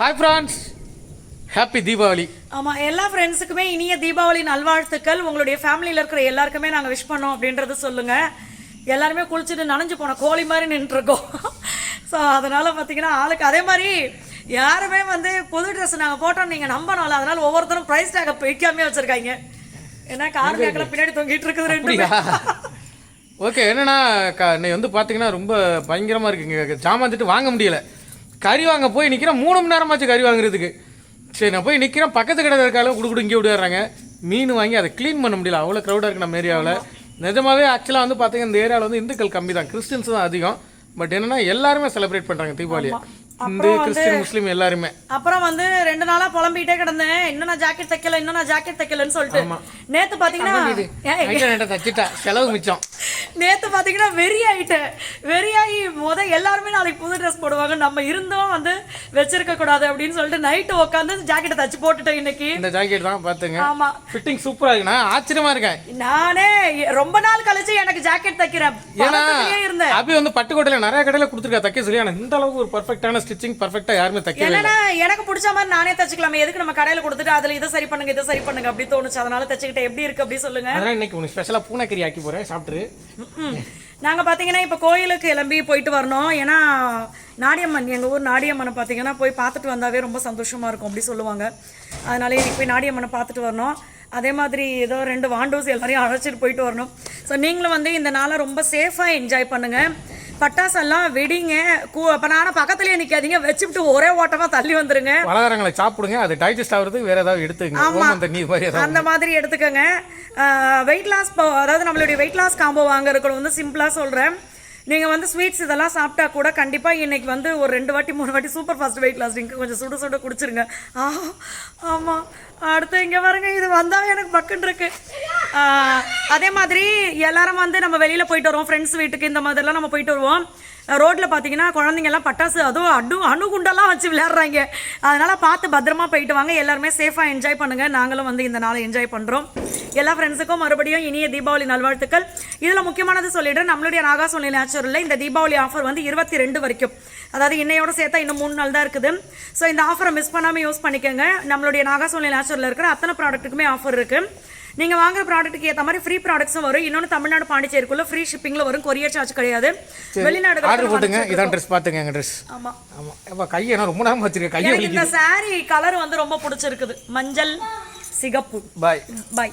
Hi France happy Deepavali ஆமா எல்லா ஃப்ரெண்ட்ஸுக்குமே இனிய தீபாவளி நல்வாழ்த்துக்கள். உங்களுடைய ஃபேமிலியில இருக்கிற எல்லாருக்குமே நாங்க விஷ் பண்ணோம் அப்படின்றத சொல்லுங்க. எல்லாருமே குளிச்சுட்டு நனைஞ்சு போன கோழி மாதிரி நின்றுருக்கோம். ஸோ அதனால பார்த்தீங்கன்னா ஆளுக்கு அதே மாதிரி யாருமே வந்து புது ட்ரெஸ் நாங்கள் போட்டோம் நீங்கள் நம்பணும்ல அதனால ஒவ்வொருத்தரும் ப்ரைஸ் டேக்கை வைக்காமே வச்சிருக்காங்க. ஏன்னா கார் பேக்கில் பின்னாடி தொங்கிட்டு இருக்குது ரெண்டு ஓகே என்னன்னா இன்னைக்கு வந்து பார்த்தீங்கன்னா ரொம்ப பயங்கரமாக இருக்குங்க. ஜாமான் திட்டு வாங்க முடியல. கறி வாங்க போய் நிற்கிறேன் மூணு மணி நேரமாச்சு கறி வாங்குறதுக்கு. சரி நான் போய் நிற்கிறேன் பக்கத்து கடை இருக்காலும் குடு குடு இங்கே விடுறாங்க. மீன் வாங்கி அதை க்ளீன் பண்ண முடியல. அவ்வளோ க்ரௌடாக இருக்கு நம்ம ஏரியாவில் நிஜமாவே ஆக்சுவலாக வந்து பார்த்தீங்கன்னா இந்த ஏரியாவில் வந்து இந்துக்கள் கம்மி தான் கிறிஸ்டின்ஸ் தான் அதிகம். பட் என்னன்னா எல்லாருமே செலிப்ரேட் பண்ணுறாங்க தீபாவளியை. இந்து கிறிஸ்டின் முஸ்லீம் எல்லாருமே. அப்புறம் வந்து ரெண்டு நாளா புலம்பிட்டே கிடந்தேன். இன்னும் நான் ஜாக்கெட் தைக்கல இன்னும் நான் ஜாக்கெட் தைக்கலன்னு சொல்லிட்டு. நேத்து பாத்தீங்கன்னா செலவு மிச்சம். நேத்து பாத்தீங்கன்னா வெறி ஆயிட்டேன் வெறியாகி முத எல்லாருமே நாளைக்கு புது ட்ரெஸ் போடுவாங்க. நம்ம இருந்தும் வந்து வச்சிருக்க கூடாது அப்படின்னு சொல்லிட்டு நைட்டு உட்காந்து ஜாக்கெட்டை தச்சு போட்டுட்டேன் இன்னைக்கு. இந்த ஜாக்கெட் தான் பார்த்துங்க ஆமா. ஃபிட்டிங் சூப்பராக இருக்கு நான் ஆச்சரியமா இருக்கேன். நானே ரொம்ப நாள் கழிச்சு எனக்கு ஜாக்கெட் தைக்கிறேன். ஏன்னா இருந்தேன். அபி வந்து பட்டுக்கோட்டையில நிறைய கடையில கொடுத்துருக்கா தைக்க சொல்லி. ஆனா இந்த அளவுக்கு ஒரு பர்ஃபெக்டான ஸ்டிச்சிங் பர்ஃபெக்டா யாருமே என்னன்னா எனக்கு பிடிச்ச மாதிரி நானே தச்சுக்கலாமே. எதுக்கு நம்ம கடையில கொடுத்துட்டு அதுல இதை சரி பண்ணுங்க இதை சரி பண்ணுங்க அப்படி தோணுச்சு. அதனால தச்சுக்கிட்டேன். எப்படி இருக்கு அப்படி சொல்லுங்க. அதனால இன்னைக்கு உனக்கு ஸ்பெஷலா பூனைக்கறி ஆக்கி போறேன். சாப்பிட்டுரு. நாங்கள் பார்த்தீங்கன்னா இப்போ கோயிலுக்கு கிளம்பி போயிட்டு வரணும். ஏன்னா நாடியம்மன் எங்கள் ஊர் நாடியம்மனை பார்த்தீங்கன்னா போய் பார்த்துட்டு வந்தாவே ரொம்ப சந்தோஷமாக இருக்கும் அப்படி சொல்லுவாங்க. அதனால இன்னைக்கு போய் நாடியம்மனை பார்த்துட்டு வரணும். அதே மாதிரி ஏதோ ரெண்டு வாண்டோஸ் எல்லாரையும் அழைச்சிட்டு போயிட்டு வரணும். ஸோ நீங்களும் வந்து இந்த நாளை ரொம்ப சேஃபாக என்ஜாய் பண்ணுங்கள் பட்டாசெல்லாம் வெடிங்க. கூ அப்போ நானும் பக்கத்துலேயே நிற்காதீங்க வச்சுட்டு ஒரே ஓட்டமாக தள்ளி வந்துருங்க. பலகாரங்களை சாப்பிடுங்க. அது டைஜஸ்ட் ஆகுறதுக்கு வேற ஏதாவது எடுத்துங்க ஓமம் தண்ணி இது மாதிரி அந்த மாதிரி எடுத்துக்கோங்க. வெயிட் லாஸ் அதாவது நம்மளுடைய வெயிட் லாஸ் காம்போ வாங்குறதுக்கு வந்து சிம்பிளாக சொல்கிறேன் நீங்கள் வந்து ஸ்வீட்ஸ் இதெல்லாம் சாப்பிட்டா கூட கண்டிப்பாக இன்னைக்கு வந்து ஒரு ரெண்டு வாட்டி மூணு வாட்டி super fast weight loss drink கொஞ்சம் சுட சுட குடிச்சிருங்க. ஆ ஆமாம் அடுத்து இங்கே பாருங்க. இது வந்தால் எனக்கு பக்குன்னு இருக்கு. ஆ, அதே மாதிரி எல்லாரும் வந்து நம்ம வெளியில் போயிட்டு வருவோம். ஃப்ரெண்ட்ஸ் வீட்டுக்கு இந்த மாதிரிலாம் நம்ம போயிட்டு வருவோம். ரோட்டில் பார்த்தீங்கன்னா குழந்தைங்க எல்லாம் பட்டாசு அதுவும் அடு அணுகுண்டெல்லாம் வச்சு விளையாடுறாங்க. அதனால் பார்த்து பத்திரமா போயிட்டு வாங்க. எல்லாருமே சேஃபாக என்ஜாய் பண்ணுங்கள் நாங்களும் வந்து இந்த நாளை என்ஜாய் பண்ணுறோம் எல்லா ஃப்ரெண்ட்ஸுக்கும் மறுபடியும் இனிய தீபாவளி நல்வாழ்த்துக்கள். இதில் முக்கியமானது சொல்லிடுறேன். நம்மளுடைய நாகா சோனி நேச்சுரலில் இந்த தீபாவளி ஆஃபர் வந்து இருபத்தி ரெண்டு வரைக்கும். அதாவது இன்னையோட சேர்த்தா இன்னும் மூணு நாள் தான் இருக்குது. ஸோ இந்த ஆஃபரை மிஸ் பண்ணாமல் யூஸ் பண்ணிக்கோங்க. நம்மளுடைய நாகா சோனி நேச்சுரலில் இருக்கிற அத்தனை ப்ராடக்ட்டுக்குமே ஆஃபர் இருக்குது நீங்க வாங்குற ப்ராடக்ட்டுக்கு ஏற்ற மாதிரி ஃப்ரீ ப்ராடக்ட்ஸும் வரும். இன்னொன்று தமிழ்நாடு பாண்டிச்சேரிக்குள்ள ஃப்ரீ ஷிப்பிங்ல வரும். கொரியர் சார்ஜ் கிடையாது. வெளிநாடுகள் ஆர்டர் போட்டுங்க. இதான் ட்ரெஸ் பார்த்துங்க எங்க ட்ரெஸ் ஆமா. ஆமா. அப்ப கையை நான் ரொம்ப நேரம் வச்சிருக்கேன் கையை இந்த saree கலர் வந்து ரொம்ப பிடிச்சிருக்குது. மஞ்சள் சிகப்பு. பாய் பாய்